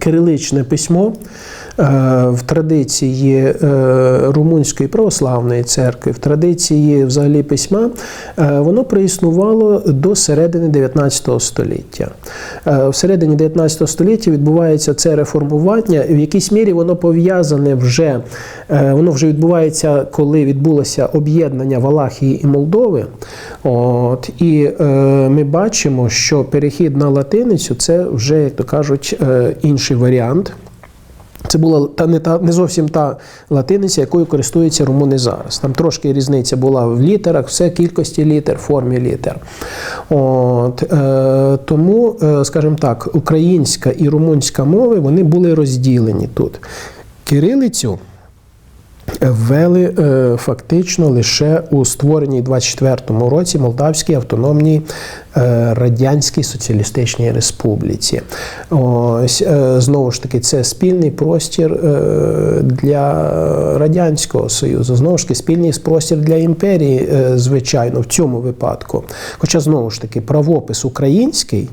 кириличне письмо в традиції е, Румунської православної церкви, в традиції взагалі письма, е, воно проіснувало до середини 19 століття. Е, В середині 19 століття відбувається це реформування. В якійсь мірі воно пов'язане вже, е, воно вже відбувається, коли відбулося об'єднання Валахії і Молдови. От, і е, ми бачимо, що перехід на латиницю це вже, як то кажуть, е, інший варіант. Це була та не та не зовсім та латиниця, якою користуються румуни зараз. Там трошки різниця була в літерах, все кількості літер, формі літер. От, е, тому, е, скажімо так, українська і румунська мови вони були розділені тут. Кирилицю ввели е, фактично лише у створеній 24-му році Молдавській автономній е, Радянській Соціалістичній Республіці. Ось е, знову ж таки, це спільний простір для Радянського Союзу, знову ж таки, спільний простір для імперії, звичайно, в цьому випадку. Хоча знову ж таки правопис український.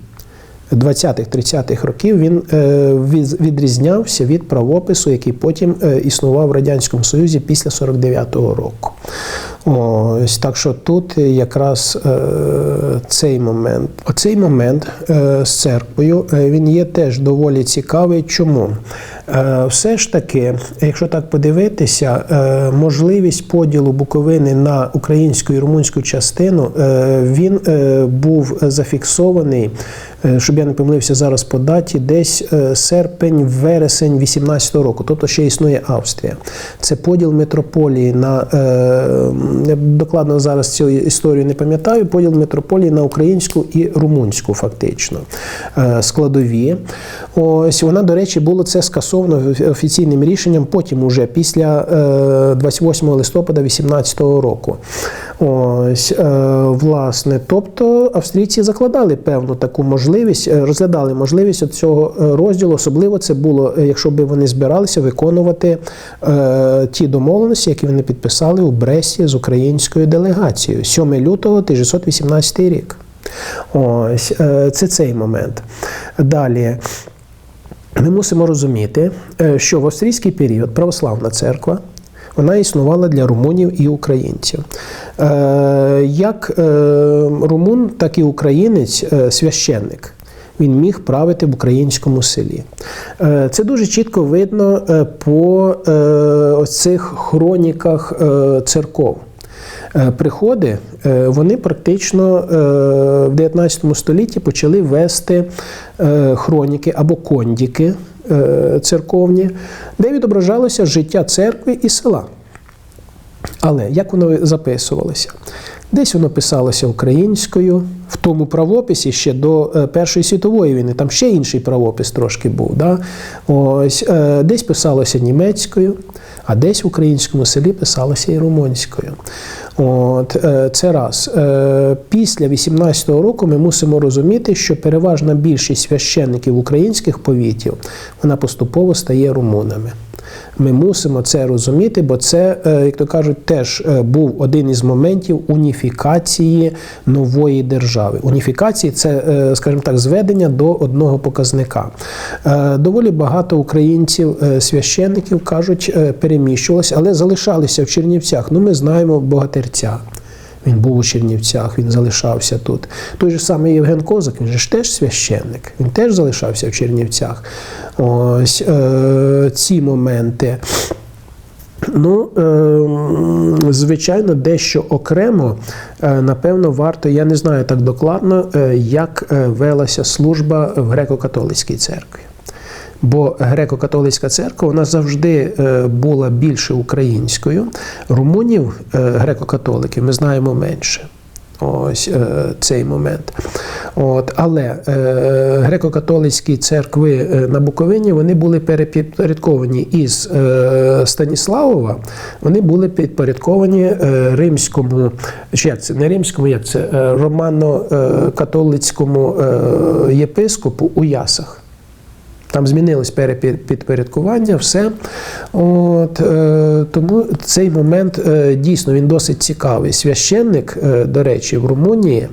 20-30-х років він е, відрізнявся від правопису, який потім е, існував в Радянському Союзі після 49-го року. Ось так що тут якраз е, цей момент. Оцей момент з церквою він є теж доволі цікавий. Чому? Е, Все ж таки, якщо так подивитися, е, можливість поділу Буковини на українську і румунську частину е, він був зафіксований, щоб я не помилився зараз по даті, десь серпень-вересень 18-го року, тобто ще існує Австрія. Це поділ метрополії на я докладно зараз цю історію не пам'ятаю. Поділ метрополії на українську і румунську, фактично складові. Ось вона, до речі, було це скасовано офіційним рішенням потім, уже після е, 28 листопада 18 року. Ось, е, власне, тобто австрійці закладали певну таку можливість, е, розглядали можливість цього е, розділу. Особливо це було, е, якщо б вони збиралися виконувати е, ті домовленості, які вони підписали у Бресті з українською делегацією 7 лютого 1918 рік. Ось е, це цей момент. Далі. Ми мусимо розуміти, е, що в австрійський період православна церква вона існувала для румунів і українців. Е, Як е, румун, так і українець, священник. Він міг правити в українському селі. Це дуже чітко видно по цих хроніках церков. Е, Приходи е, вони практично е, в 19 столітті почали вести хроніки або кондіки церковні, де відображалося життя церкви і села. Але як воно записувалося? Десь воно писалося українською, в тому правописі ще до е, Першої світової війни, там ще інший правопис трошки був. Да? Ось, е, десь писалося німецькою, а десь в українському селі писалося і румунською. От, е, це раз. Після 18-го року ми мусимо розуміти, що переважна більшість священників українських повітів вона поступово стає румунами. Ми мусимо це розуміти, бо це, е, як то кажуть, теж е, був один із моментів уніфікації нової держави. Уніфікації це, е, скажімо так, зведення до одного показника. Доволі багато українців, священників кажуть, переміщувалися, але залишалися в Чернівцях. Ну, ми знаємо богатирця. Він був у Чернівцях, він залишався тут. Той же самий Євген Козак, він же ж теж священник, він теж залишався в Чернівцях. Ось е, ці моменти. Ну, е, звичайно, дещо окремо, е, напевно, варто, я не знаю так докладно, е, як велася служба в греко-католицькій церкві. Бо греко-католицька церква вона завжди е, була більше українською. Румунів, е, греко-католиків, ми знаємо менше. Ось е, цей момент. От, але греко-католицькі церкви на Буковині вони були перепідпорядковані із Станіславова, вони були підпорядковані римському, чи як це не римському, як це романо-католицькому єпископу у Ясах. Там змінилось перепідпорядкування, все. От, е, тому цей момент е, дійсно він досить цікавий. Священник, е, до речі, в Румунії,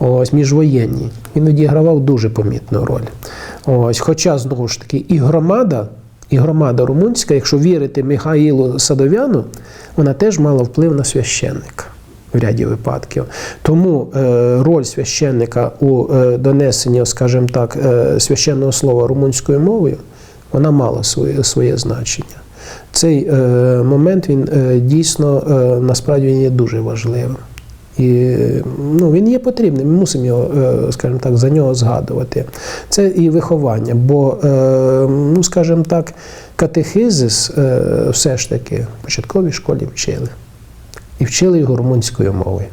ось міжвоєнній, він відігравав дуже помітну роль. Ось, хоча знову ж таки і громада, і громада румунська, якщо вірити Михаїлу Садов'яну, вона теж мала вплив на священника в ряді випадків. Тому е, роль священника у е, донесенні, скажімо так, е, священного слова румунською мовою, вона мала своє, своє значення. Цей момент він дійсно насправді він є дуже важливим. І ну, він є потрібним, ми мусимо його, скажімо так, за нього згадувати. Це і виховання, бо, ну, скажімо так, катехизис все ж таки в початковій школі вчили. І вчили його румунською мовою.